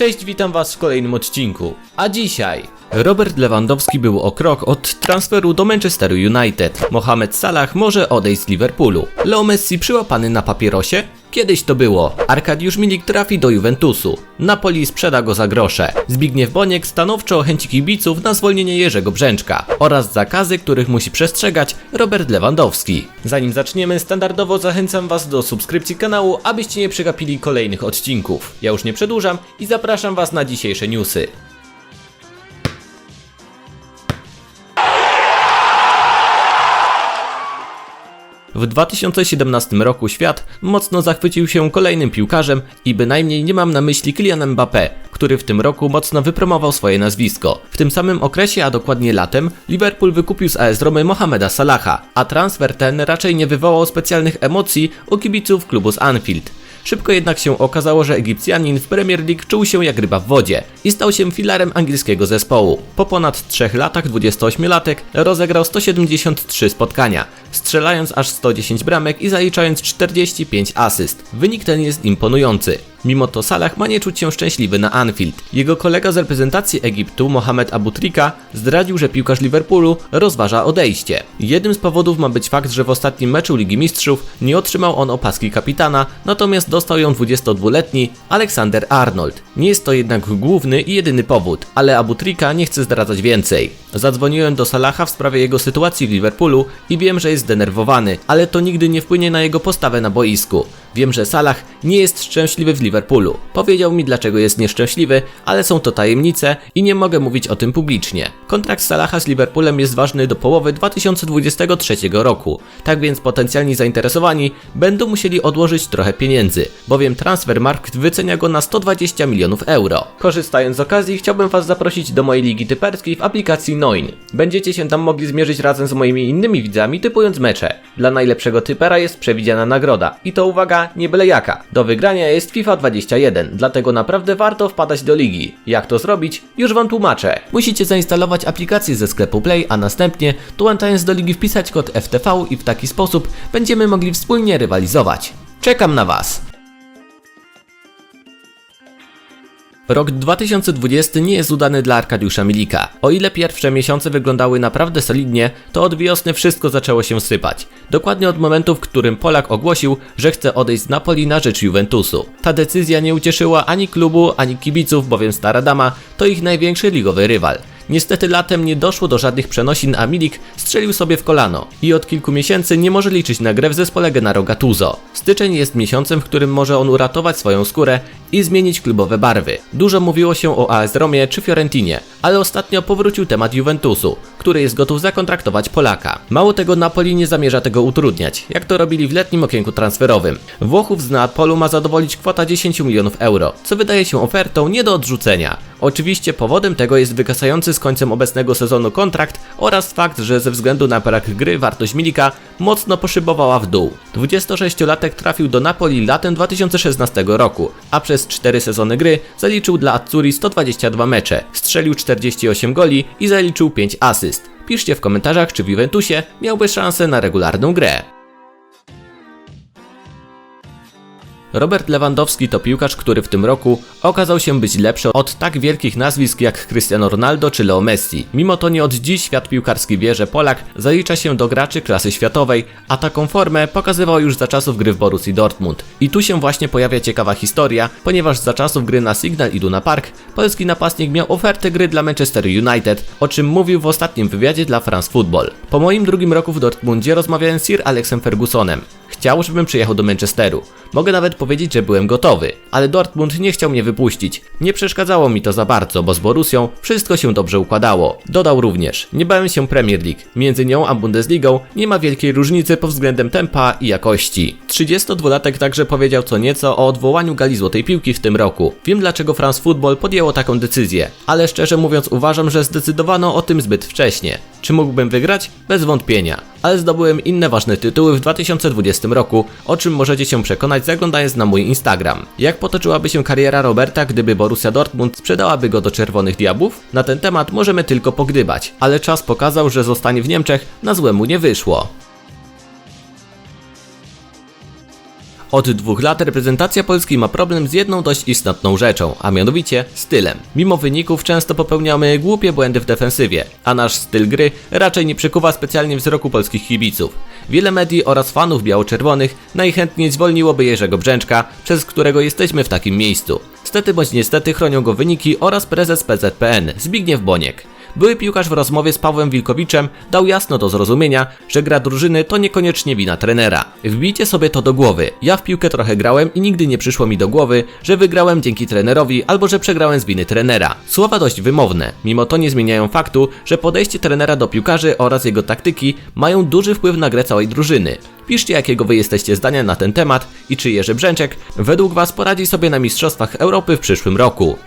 Cześć, witam was w kolejnym odcinku. A dzisiaj Robert Lewandowski był o krok od transferu do Manchesteru United. Mohamed Salah może odejść z Liverpoolu. Leo Messi przyłapany na papierosie? Kiedyś to było. Arkadiusz Milik trafi do Juventusu. Napoli sprzeda go za grosze. Zbigniew Boniek stanowczo chęci kibiców na zwolnienie Jerzego Brzęczka oraz zakazy, których musi przestrzegać Robert Lewandowski. Zanim zaczniemy, standardowo zachęcam was do subskrypcji kanału, abyście nie przegapili kolejnych odcinków. Ja już nie przedłużam i zapraszam was na dzisiejsze newsy. W 2017 roku świat mocno zachwycił się kolejnym piłkarzem i bynajmniej nie mam na myśli Kylian Mbappé, który w tym roku mocno wypromował swoje nazwisko. W tym samym okresie, a dokładnie latem, Liverpool wykupił z AS Romy Mohameda Salaha, a transfer ten raczej nie wywołał specjalnych emocji u kibiców klubu z Anfield. Szybko jednak się okazało, że Egipcjanin w Premier League czuł się jak ryba w wodzie i stał się filarem angielskiego zespołu. Po ponad 3 latach 28-latek rozegrał 173 spotkania, strzelając aż 110 bramek i zaliczając 45 asyst. Wynik ten jest imponujący. Mimo to Salah ma nie czuć się szczęśliwy na Anfield. Jego kolega z reprezentacji Egiptu, Mohamed Abutrika, zdradził, że piłkarz Liverpoolu rozważa odejście. Jednym z powodów ma być fakt, że w ostatnim meczu Ligi Mistrzów nie otrzymał on opaski kapitana, natomiast dostał ją 22-letni Alexander Arnold. Nie jest to jednak główny i jedyny powód, ale Abutrika nie chce zdradzać więcej. Zadzwoniłem do Salaha w sprawie jego sytuacji w Liverpoolu i wiem, że jest zdenerwowany, ale to nigdy nie wpłynie na jego postawę na boisku. Wiem, że Salah nie jest szczęśliwy w Liverpoolu. Powiedział mi, dlaczego jest nieszczęśliwy, ale są to tajemnice i nie mogę mówić o tym publicznie. Kontrakt Salaha z Liverpoolem jest ważny do połowy 2023 roku, tak więc potencjalni zainteresowani będą musieli odłożyć trochę pieniędzy, bowiem Transfermarkt wycenia go na 120 milionów euro. Korzystając z okazji, chciałbym Was zaprosić do mojej ligi typerskiej w aplikacji Noin. Będziecie się tam mogli zmierzyć razem z moimi innymi widzami, typując mecze. Dla najlepszego typera jest przewidziana nagroda i to uwaga, nie byle jaka. Do wygrania jest FIFA 21, dlatego naprawdę warto wpadać do ligi. Jak to zrobić? Już Wam tłumaczę. Musicie zainstalować aplikację ze sklepu Play, a następnie, dołączając do ligi wpisać kod FTV i w taki sposób będziemy mogli wspólnie rywalizować. Czekam na Was! Rok 2020 nie jest udany dla Arkadiusza Milika. O ile pierwsze miesiące wyglądały naprawdę solidnie, to od wiosny wszystko zaczęło się sypać. Dokładnie od momentu, w którym Polak ogłosił, że chce odejść z Napoli na rzecz Juventusu. Ta decyzja nie ucieszyła ani klubu, ani kibiców, bowiem Stara Dama to ich największy ligowy rywal. Niestety latem nie doszło do żadnych przenosin, a Milik strzelił sobie w kolano i od kilku miesięcy nie może liczyć na grę w zespole Gennaro Gattuso. Styczeń jest miesiącem, w którym może on uratować swoją skórę i zmienić klubowe barwy. Dużo mówiło się o AS Romie czy Fiorentinie, ale ostatnio powrócił temat Juventusu, który jest gotów zakontraktować Polaka. Mało tego Napoli nie zamierza tego utrudniać, jak to robili w letnim okienku transferowym. Włochów z Neapolu ma zadowolić kwota 10 milionów euro, co wydaje się ofertą nie do odrzucenia. Oczywiście powodem tego jest wykasający z końcem obecnego sezonu kontrakt oraz fakt, że ze względu na brak gry wartość Milika mocno poszybowała w dół. 26-latek trafił do Napoli latem 2016 roku, a przez 4 sezony gry zaliczył dla Azzurri 122 mecze, strzelił 48 goli i zaliczył 5 asyst. Piszcie w komentarzach, czy w Juventusie miałby szansę na regularną grę. Robert Lewandowski to piłkarz, który w tym roku okazał się być lepszy od tak wielkich nazwisk jak Cristiano Ronaldo czy Leo Messi. Mimo to nie od dziś świat piłkarski wie, że Polak zalicza się do graczy klasy światowej, a taką formę pokazywał już za czasów gry w Borussii Dortmund. I tu się właśnie pojawia ciekawa historia, ponieważ za czasów gry na Signal Iduna Park polski napastnik miał ofertę gry dla Manchester United, o czym mówił w ostatnim wywiadzie dla France Football. Po moim drugim roku w Dortmundzie rozmawiałem z Sir Alexem Fergusonem. Chciał, żebym przyjechał do Manchesteru. Mogę nawet powiedzieć, że byłem gotowy, ale Dortmund nie chciał mnie wypuścić. Nie przeszkadzało mi to za bardzo, bo z Borusią wszystko się dobrze układało. Dodał również, nie bałem się Premier League. Między nią a Bundesligą nie ma wielkiej różnicy pod względem tempa i jakości. 32-latek także powiedział co nieco o odwołaniu gali złotej piłki w tym roku. Wiem dlaczego France Football podjęło taką decyzję, ale szczerze mówiąc uważam, że zdecydowano o tym zbyt wcześnie. Czy mógłbym wygrać? Bez wątpienia. Ale zdobyłem inne ważne tytuły w 2020 roku, o czym możecie się przekonać zaglądając na mój Instagram. Jak potoczyłaby się kariera Roberta, gdyby Borussia Dortmund sprzedałaby go do Czerwonych Diabłów? Na ten temat możemy tylko pogdybać, ale czas pokazał, że zostanie w Niemczech na złe mu nie wyszło. Od dwóch lat reprezentacja Polski ma problem z jedną dość istotną rzeczą, a mianowicie stylem. Mimo wyników często popełniamy głupie błędy w defensywie, a nasz styl gry raczej nie przykuwa specjalnie wzroku polskich kibiców. Wiele medii oraz fanów biało-czerwonych najchętniej zwolniłoby Jerzego Brzęczka, przez którego jesteśmy w takim miejscu. Stety bądź niestety chronią go wyniki oraz prezes PZPN Zbigniew Boniek. Były piłkarz w rozmowie z Pawłem Wilkowiczem dał jasno do zrozumienia, że gra drużyny to niekoniecznie wina trenera. Wbijcie sobie to do głowy. Ja w piłkę trochę grałem i nigdy nie przyszło mi do głowy, że wygrałem dzięki trenerowi albo że przegrałem z winy trenera. Słowa dość wymowne, mimo to nie zmieniają faktu, że podejście trenera do piłkarzy oraz jego taktyki mają duży wpływ na grę całej drużyny. Piszcie jakiego wy jesteście zdania na ten temat i czy Jerzy Brzęczek według was poradzi sobie na Mistrzostwach Europy w przyszłym roku.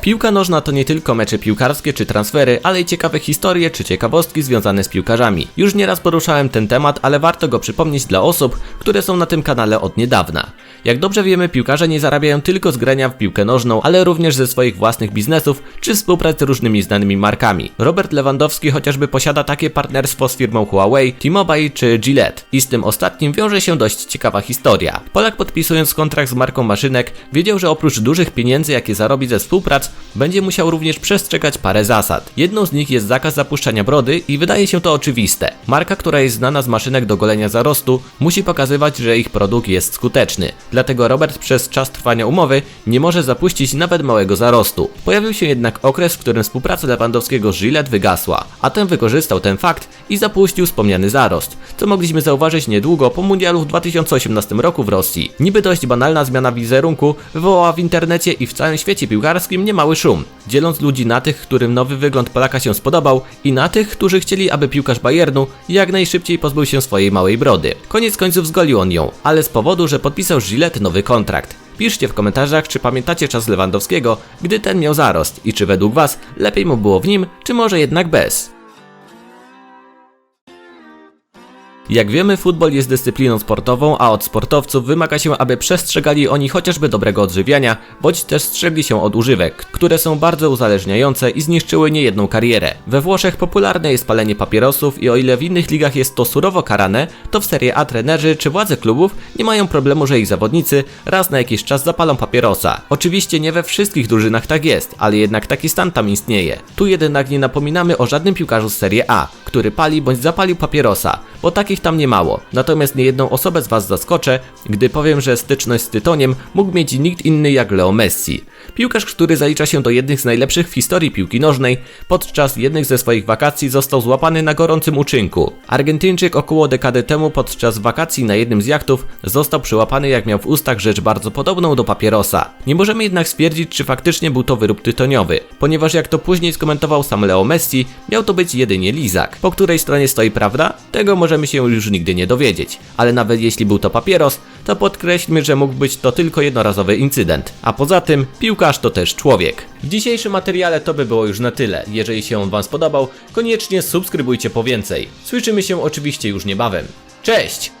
Piłka nożna to nie tylko mecze piłkarskie czy transfery, ale i ciekawe historie czy ciekawostki związane z piłkarzami. Już nieraz poruszałem ten temat, ale warto go przypomnieć dla osób, które są na tym kanale od niedawna. Jak dobrze wiemy, piłkarze nie zarabiają tylko z grania w piłkę nożną, ale również ze swoich własnych biznesów czy współpracy z różnymi znanymi markami. Robert Lewandowski chociażby posiada takie partnerstwo z firmą Huawei, T-Mobile czy Gillette. I z tym ostatnim wiąże się dość ciekawa historia. Polak podpisując kontrakt z marką maszynek wiedział, że oprócz dużych pieniędzy jakie zarobi ze współprac, będzie musiał również przestrzegać parę zasad. Jedną z nich jest zakaz zapuszczania brody i wydaje się to oczywiste. Marka, która jest znana z maszynek do golenia zarostu, musi pokazywać, że ich produkt jest skuteczny. Dlatego Robert przez czas trwania umowy nie może zapuścić nawet małego zarostu. Pojawił się jednak okres, w którym współpraca Lewandowskiego z Gillette wygasła, a ten wykorzystał ten fakt i zapuścił wspomniany zarost, co mogliśmy zauważyć niedługo po mundialu w 2018 roku w Rosji. Niby dość banalna zmiana wizerunku wywołała w internecie i w całym świecie piłkarskim niemały szum, dzieląc ludzi na tych, którym nowy wygląd Polaka się spodobał i na tych, którzy chcieli, aby piłkarz Bayernu jak najszybciej pozbył się swojej małej brody. Koniec końców zgolił on ją, ale z powodu, że podpisał Gillette nowy kontrakt. Piszcie w komentarzach, czy pamiętacie czas Lewandowskiego, gdy ten miał zarost i czy według was lepiej mu było w nim, czy może jednak bez. Jak wiemy, futbol jest dyscypliną sportową, a od sportowców wymaga się, aby przestrzegali oni chociażby dobrego odżywiania, bądź też strzegli się od używek, które są bardzo uzależniające i zniszczyły niejedną karierę. We Włoszech popularne jest palenie papierosów i o ile w innych ligach jest to surowo karane, to w Serie A trenerzy czy władze klubów nie mają problemu, że ich zawodnicy raz na jakiś czas zapalą papierosa. Oczywiście nie we wszystkich drużynach tak jest, ale jednak taki stan tam istnieje. Tu jednak nie napominamy o żadnym piłkarzu z Serie A, który pali bądź zapalił papierosa, bo takich tam nie mało. Natomiast niejedną osobę z Was zaskoczę, gdy powiem, że styczność z tytoniem mógł mieć nikt inny jak Leo Messi. Piłkarz, który zalicza się do jednych z najlepszych w historii piłki nożnej, podczas jednych ze swoich wakacji został złapany na gorącym uczynku. Argentyńczyk około dekady temu podczas wakacji na jednym z jachtów został przyłapany jak miał w ustach rzecz bardzo podobną do papierosa. Nie możemy jednak stwierdzić, czy faktycznie był to wyrób tytoniowy, ponieważ jak to później skomentował sam Leo Messi, miał to być jedynie lizak. Po której stronie stoi prawda? Tego możemy się już nigdy nie dowiedzieć. Ale nawet jeśli był to papieros, to podkreślmy, że mógł być to tylko jednorazowy incydent. A poza tym, piłkarz to też człowiek. W dzisiejszym materiale to by było już na tyle. Jeżeli się on Wam spodobał, koniecznie subskrybujcie po więcej. Słyszymy się oczywiście już niebawem. Cześć!